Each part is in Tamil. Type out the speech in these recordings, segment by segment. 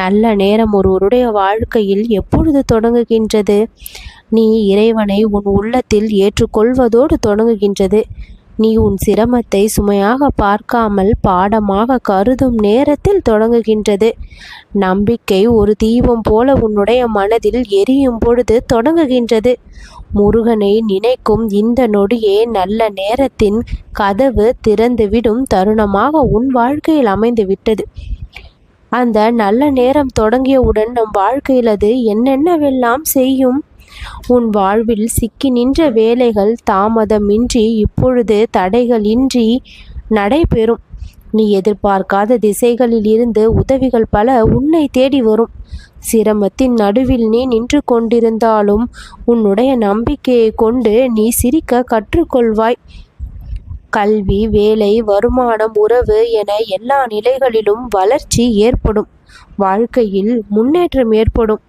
நல்ல நேரம் ஒருவருடைய வாழ்க்கையில் எப்பொழுது தொடங்குகின்றது? நீ இறைவனை உன் உள்ளத்தில் ஏற்றுக்கொள்வதோடு தொடங்குகின்றது. நீ உன் சிரமத்தை சுமையாக பார்க்காமல் பாடமாக கருதும் நேரத்தில் தொடங்குகின்றது. நம்பிக்கை ஒரு தீபம் போல உன்னுடைய மனதில் எரியும் பொழுது தொடங்குகின்றது. முருகனை நினைக்கும் இந்த நொடியே நல்ல நேரத்தின் கதவு திறந்துவிடும் தருணமாக உன் வாழ்க்கையில் அமைந்து விட்டது அந்த நல்ல நேரம் தொடங்கியவுடன் நம் வாழ்க்கையில் அது என்னென்னவெல்லாம் செய்யும்? உன் வாழ்வில் சிக்கி நின்ற வேலைகள் தாமதமின்றி இப்பொழுது தடைகளின்றி நடைபெறும். நீ எதிர்பார்க்காத திசைகளில் இருந்து உதவிகள் பல உன்னை தேடி வரும். சிரமத்தின் நடுவில் நீ நின்று கொண்டிருந்தாலும் உன்னுடைய நம்பிக்கையை கொண்டு நீ சிரிக்க கற்றுக்கொள்வாய். கல்வி வேலை வருமானம் உறவு என எல்லா நிலைகளிலும் வளர்ச்சி ஏற்படும். வாழ்க்கையில் முன்னேற்றம் ஏற்படும்.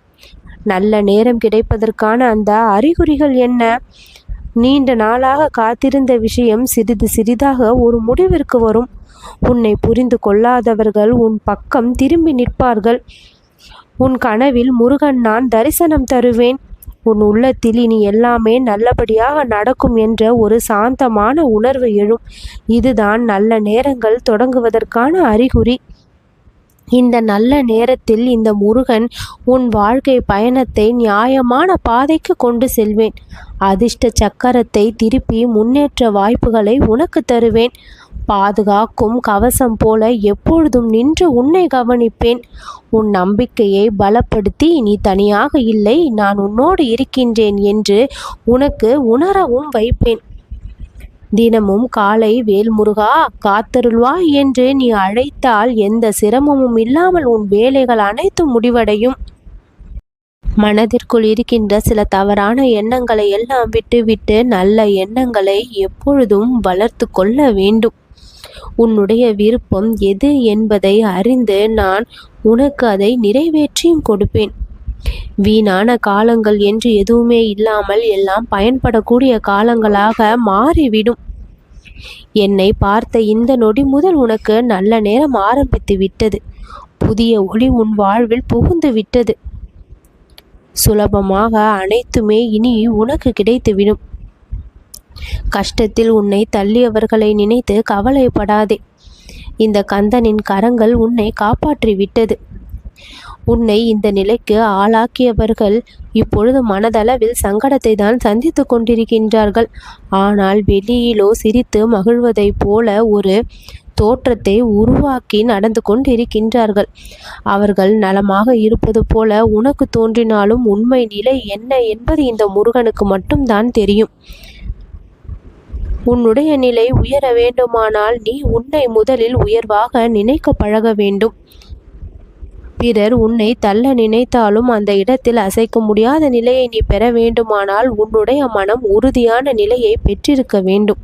நல்ல நேரம் கிடைப்பதற்கான அந்த அறிகுறிகள் என்ன? நீண்ட நாளாக காத்திருந்த விஷயம் சிறிது சிறிதாக ஒரு முடிவிற்கு வரும். உன்னை புரிந்து கொள்ளாதவர்கள் உன் பக்கம் திரும்பி நிற்பார்கள். உன் கனவில் முருகன் நான் தரிசனம் தருவேன். உன் உள்ளத்தில் இனி எல்லாமே நல்லபடியாக நடக்கும் என்ற ஒரு சாந்தமான உணர்வு எழும். இதுதான் நல்ல நேரங்கள் தொடங்குவதற்கான அறிகுறி. இந்த நல்ல நேரத்தில் இந்த முருகன் உன் வாழ்க்கை பயணத்தை நியாயமான பாதைக்கு கொண்டு செல்வேன். அதிர்ஷ்ட சக்கரத்தை திருப்பி முன்னேற்ற வாய்ப்புகளை உனக்கு தருவேன். பாதுகாக்கும் கவசம் போல எப்பொழுதும் நின்று உன்னை கவனிப்பேன். உன் நம்பிக்கையை பலப்படுத்தி நீ தனியாக இல்லை நான் உன்னோடு இருக்கின்றேன் என்று உனக்கு உணரவும் வைப்பேன். தினமும் காலை வேல்முருகா காத்தருள்வா என்று நீ அழைத்தால் எந்த சிரமமும் இல்லாமல் உன் வேலைகள் அனைத்தும் முடிவடையும். மனதிற்குள் இருக்கின்ற சில தவறான எண்ணங்களை எல்லாம் விட்டுவிட்டு நல்ல எண்ணங்களை எப்பொழுதும் வளர்த்து கொள்ள வேண்டும். உன்னுடைய விருப்பம் எது என்பதை அறிந்து நான் உனக்கு அதை நிறைவேற்றியும் கொடுப்பேன். வீணான காலங்கள் என்று எதுவுமே இல்லாமல் எல்லாம் பயன்படக்கூடிய காலங்களாக மாறிவிடும். என்னை பார்த்த இந்த நொடி முதல் உனக்கு நல்ல நேரம் ஆரம்பித்து விட்டது. புதிய ஒளி உன் வாழ்வில் புகுந்து விட்டது. சுலபமாக அனைத்துமே இனி உனக்கு கிடைத்துவிடும். கஷ்டத்தில் உன்னை தள்ளியவர்களை நினைத்து கவலைப்படாதே. இந்த கந்தனின் கரங்கள் உன்னை காப்பாற்றி விட்டது உன்னை இந்த நிலைக்கு ஆளாக்கியவர்கள் இப்பொழுது மனதளவில் சங்கடத்தை தான் சந்தித்து கொண்டிருக்கின்றார்கள். ஆனால் வெளியிலோ சிரித்து மகிழ்வதைப் போல ஒரு தோற்றத்தை உருவாக்கி நடந்து கொண்டிருக்கின்றார்கள். அவர்கள் நலமாக இருப்பது போல உனக்கு தோன்றினாலும் உண்மை நிலை என்ன என்பது இந்த முருகனுக்கு மட்டும்தான் தெரியும். உன்னுடைய நிலை உயர வேண்டுமானால் நீ உன்னை முதலில் உயர்வாக நினைக்க பழக வேண்டும். பிறர் உன்னை தள்ள நினைத்தாலும் அந்த இடத்தில் அசைக்க முடியாத நிலையை நீ பெற வேண்டுமானால் உன்னுடைய மனம் உறுதியான நிலையை பெற்றிருக்க வேண்டும்.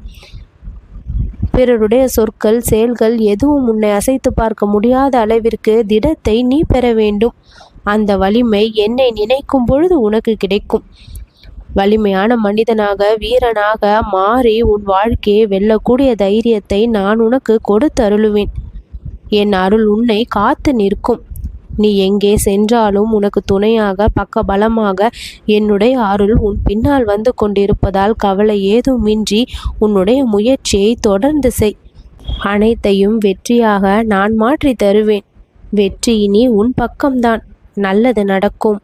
பிறருடைய சொற்கள் செயல்கள் எதுவும் உன்னை அசைத்து பார்க்க முடியாத அளவிற்கு திடத்தை நீ பெற வேண்டும். அந்த வலிமை என்னை நினைக்கும் பொழுது உனக்கு கிடைக்கும். வலிமையான மனிதனாக வீரனாக மாறி உன் வாழ்க்கையை வெல்லக்கூடிய தைரியத்தை நான் உனக்கு கொடுத்தருளுவேன். என் அருள் உன்னை காத்து நிற்கும். நீ எங்கே சென்றாலும் உனக்கு துணையாக பக்க பலமாக என்னுடைய அருள் உன் பின்னால் வந்து கொண்டிருப்பதால் கவலை ஏதுமின்றி உன்னுடைய முயற்சியை தொடர்ந்து செய். அனைத்தையும் வெற்றியாக நான் மாற்றி தருவேன். வெற்றி இனி உன் பக்கம்தான். நல்லது நடக்கும்.